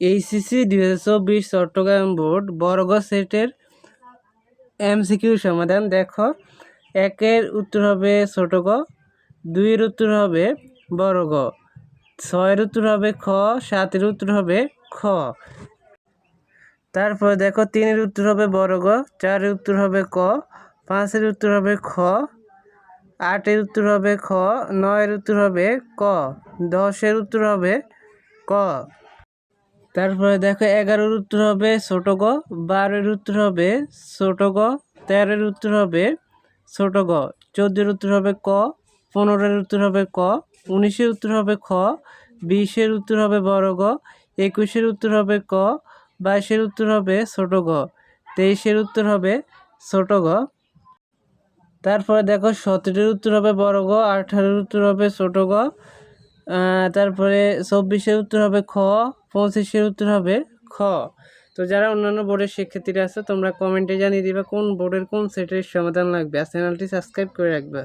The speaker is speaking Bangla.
এইচসিসি দুই হাজার চব্বিশ চট্টগ্রাম বোর্ড বর্গ সেটের এমসিকিউ সমাধান দেখো একের উত্তর হবে ছোট গ দুইয়ের উত্তর হবে বড় গ ছয়ের উত্তর হবে খ সাতের উত্তর হবে খ তারপর দেখো তিনের উত্তর হবে বড় গ চারের উত্তর হবে ক পাঁচের উত্তর হবে খ আটের উত্তর হবে খ নয়ের উত্তর হবে ক দশের উত্তর হবে ক তারপরে দেখো এগারোর উত্তর হবে ছোট গ বারোর উত্তর হবে ছোট গ তেরোর উত্তর হবে ছোট গ চোদ্দোর উত্তর হবে ক পনেরোর উত্তর হবে ক উনিশের উত্তর হবে খ বিশের উত্তর হবে বড় গ একুশের উত্তর হবে ক বাইশের উত্তর হবে ছোট গ তেইশের উত্তর হবে ছোট গ তারপরে দেখো সতেরোর উত্তর হবে বড় গ আঠারোর উত্তর হবে ছোট গ তারপরে চব্বিশের উত্তর হবে খ, পঁচিশের উত্তর হবে খ। তো যারা অন্যান্য বোর্ডের শিক্ষার্থীরা আছে, তোমরা কমেন্টে জানিয়ে দিবে কোন বোর্ডের কোন সেটের সমাধান লাগবে। আর চ্যানেলটি সাবস্ক্রাইব করে রাখবে।